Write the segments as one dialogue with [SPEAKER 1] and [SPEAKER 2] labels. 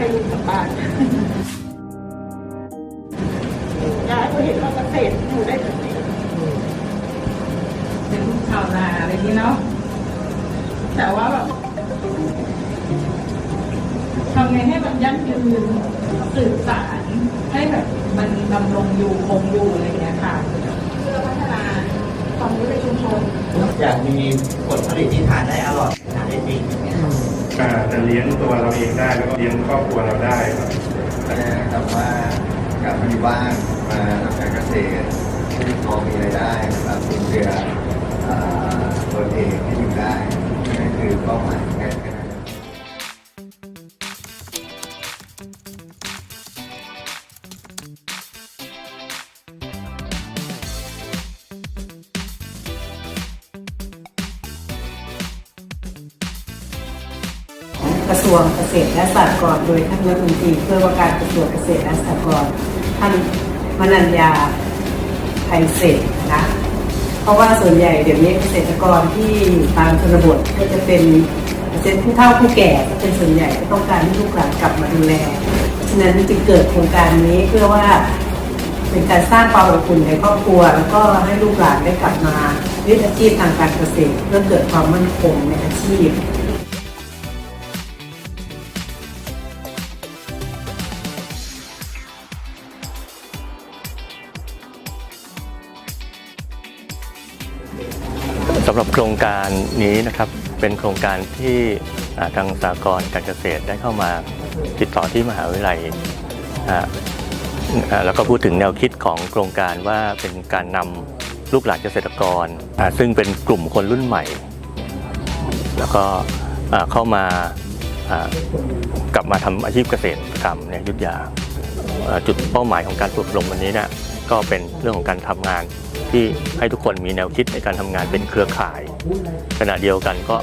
[SPEAKER 1] ให้ลูกกลับบ้านยายก็เห็นว่าเกษตรอยู่ได้แบบนี้
[SPEAKER 2] เป็นชาวนาอะไรนี้เนาะแต่ว่าแบบทำไงให้มันยั่งยืนสื่อสารให้แบบมันดำรงอยู่คงอยู่อะไรอย่างเงี้ยค่ะ
[SPEAKER 1] เพื่อพัฒนาความรู้ในชุมชน
[SPEAKER 3] อยากมีผลผลิตที่ทานได้อร่อยทานได้จริง อย่าร
[SPEAKER 4] จะเลี้ยงตัวเราเองได้แล้วก็เลี้ยงครอบครัวเราได้ครับ
[SPEAKER 5] ก็ได้นะครับว่าการมาอยู่บ้านมาทำการเกษตรที่พอมีรายได้นะครับจุนเจือเอ่อตัวเองที่อยู่ได้นั่นคือเป้าหมาย
[SPEAKER 6] กระทรวงเกษตรและสหกรณ์โดยท่านรัฐมนตรีเพื่อว่าการกระทรวงเกษตรและสหกรณ์ท่านมนัญญาไทยเศษนะเพราะว่าส่วนใหญ่เดี๋ยวนี้เกษตรกรที่ตามชนบทก็จะเป็นเป็นผู้เฒ่าผู้แก่ก็เป็นส่วนใหญ่ก็ต้องการให้ลูกหลานกลับมาดูแลฉะนั้นจึงเกิดโครงการนี้เพื่อว่าเป็นการสร้างความอบอุ่นในครอบครัว แล้วก็ให้ลูกหลานได้กลับมายึดอาชีพทางการเกษตรเพื่อเกิดความมั่นคงในอาชีพ
[SPEAKER 7] สำหรับโครงการนี้นะครับเป็นโครงการที่ทางสากลการเกษตรได้เข้ามาติดต่อที่มหาวิทยาลัยแล้วก็พูดถึงแนวคิดของโครงการว่าเป็นการนำลูกหลานเกษตรกร ซึ่งเป็นกลุ่มคนรุ่นใหม่ แล้วก็เข้ามากลับมาทำอาชีพเกษตรกรรมในอยุทธยาจุดเป้าหมายของการฝึกอบรมวันนี้เนี่ยก็เป็นเรื่องของการทำงาน ที่ให้ทุกคนมีแนวคิดในการทำงานเป็นเครือข่าย ขณะเดียวกันก็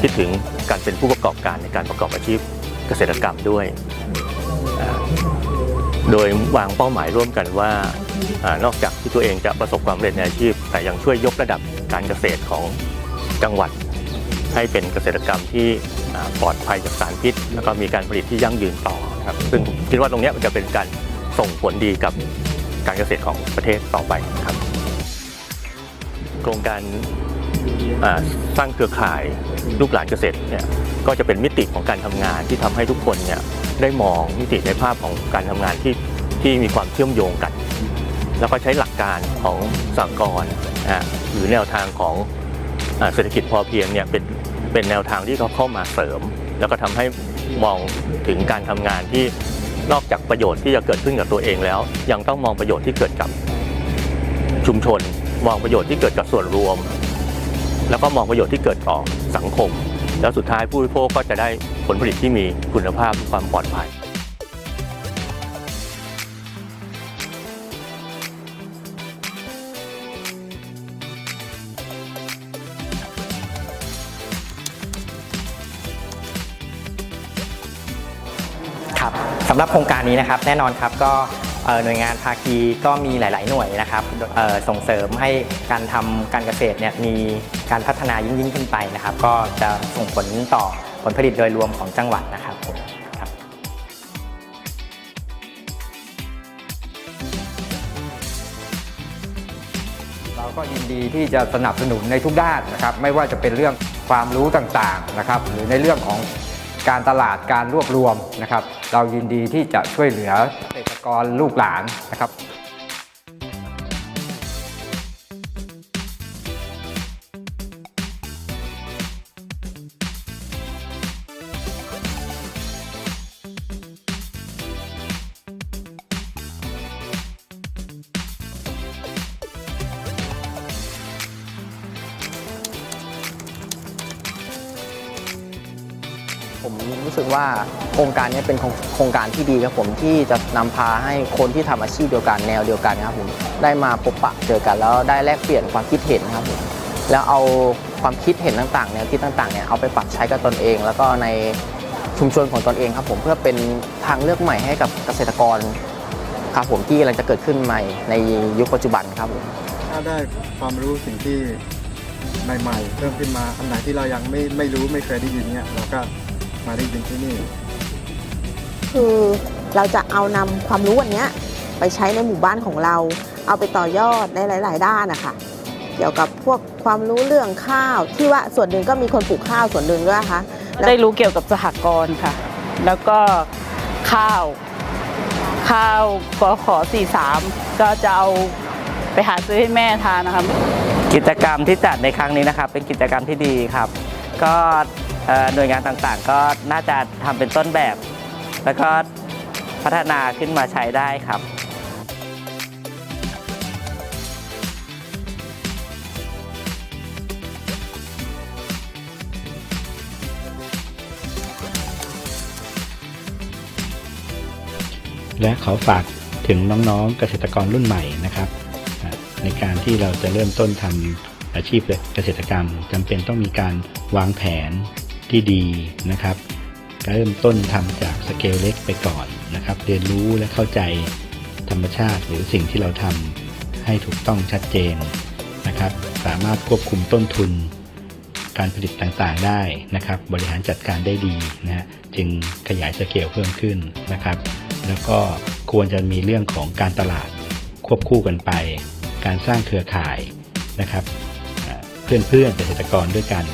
[SPEAKER 7] คิดถึงการเป็นผู้ประกอบการในการประกอบอาชีพเกษตรกรรมด้วย โดยวางเป้าหมายร่วมกันว่าอนอกจากที่ตัวเองจะประสบความสำเร็จในอาชีพ แต่ยังช่วยยกระดับการเกษตรของจังหวัด ให้เป็นเกษตรกรรมที่ปลอดภัยจากสารพิษ แล้วก็มีการผลิตที่ยั่งยืนต่อนะครับซึ่งคิดว่าตรงนี้มันจะเป็นการส่งผลดีกับ การเกษตรของประเทศต่อไปครับ โครงการสร้างเครือข่ายลูกหลานเกษตรเนี่ยก็จะเป็นมิติของการทำงานที่ทำให้ทุกคนเนี่ยได้มองมิติในภาพของการทำงานที่ที่มีความเชื่อมโยงกัน แล้วก็ใช้หลักการของสากลนะฮะหรือแนวทางของอเศรษฐกิจพอเพียงเนี่ยเป็นเป็นแนวทางที่เขาเข้ามาเสริม แล้วก็ทำให้มองถึงการทำงานที่ นอกจากประโยชน์ที่จะเกิดขึ้นกับตัวเองแล้ว ยังต้องมองประโยชน์ที่เกิดกับชุมชน มองประโยชน์ที่เกิดกับส่วนรวม แล้วก็มองประโยชน์ที่เกิดต่อสังคม แล้วสุดท้ายผู้บริโภคก็จะได้ผลผลิตที่มีคุณภาพความปลอดภัย
[SPEAKER 8] ครับสำหรับโครงการนี้นะครับแน่นอนครับก็หน่วยงานภาคีก็มีหลาย ๆ หน่วยนะครับส่งเสริมให้การทำการเกษตรเนี่ยมีการพัฒนายิ่งยิ่งขึ้นไปนะครับ ก็จะส่งผลต่อผลผลิตโดยรวมของจังหวัดนะครับผม
[SPEAKER 9] เราก็ยินดีที่จะสนับสนุนในทุกด้านนะครับ ไม่ว่าจะเป็นเรื่องความรู้ต่าง ๆ นะครับ หรือในเรื่องของ การตลาดการรวบรวมนะครับ เรายินดีที่จะช่วยเหลือเกษตรกรลูกหลานนะครับ
[SPEAKER 10] ผมรู้สึกว่าโครงการนี้เป็นโครงโครงการที่ดีครับผมที่จะนำพาให้คนที่ทำอาชีพเดียวกันแนวเดียวกันครับผมได้มาพบปะเจอกันแล้วได้แลกเปลี่ยนความคิดเห็นครับผมแล้วเอาความคิดเห็นต่างๆแนวคิดต่างๆเนี่ยเอาไปปรับใช้กับตนเอง แล้วก็ในชุมชนของตนเองครับผมเพื่อเป็นทางเลือกใหม่ให้กับเกษตรกรครับผมที่กำลังจะเกิดขึ้นใหม่ในยุคปัจจุบันครับผม
[SPEAKER 5] ถ้าได้ความรู้สิ่งที่ใหม่ๆเพิ่มขึ้นมาอันไหนที่เรายังไม่ไม่รู้ไม่เคยได้ยินเนี่ยเราก็ มาได้ยินที่นี่
[SPEAKER 11] เราจะเอานำความรู้อันเนี้ยไปใช้ในหมู่บ้านของเรา เอาไปต่อยอดในหลาย ๆ ด้านนะคะเกี่ยวกับพวกความรู้เรื่องข้าว ที่ว่าส่วนหนึ่งก็มีคนปลูกข้าวส่วนหนึ่งด้วยนะคะแล้ว
[SPEAKER 1] ได้รู้เกี่ยวกับสหกรณ์ค่ะ แล้วก็ข้าว ข้าวกขอ43 ก็จะเอาไปหาซื้อให้แม่ทานนะคะ
[SPEAKER 8] กิจกรรมที่จัดในครั้งนี้นะครับ เป็นกิจกรรมที่ดีครับ ก็เอ่อ หน่วยงานต่างๆ ก็น่าจะทำเป็นต้นแบบ แล้วก็พัฒนาขึ้นมาใช้ได้ครับ
[SPEAKER 12] และขอฝากถึงน้องๆเกษตรกรรุ่นใหม่นะครับ ในการที่เราจะเริ่มต้นทำอาชีพเกษตรกรรมจำเป็นต้องมีการวางแผน ที่ดีนะครับเริ่มต้นทำจากสเกลเล็กไปก่อนนะครับ เรียนรู้และเข้าใจธรรมชาติหรือสิ่งที่เราทำให้ถูกต้องชัดเจนนะครับ สามารถควบคุมต้นทุน การผลิตต่างๆได้นะครับ บริหารจัดการได้ดีนะฮะจึงขยายสเกลเพิ่มขึ้นนะครับ แล้วก็ควรจะมีเรื่องของการตลาดควบคู่กันไป การสร้างเครือข่ายนะครับ เพื่อนๆเกษตรกรด้วยกัน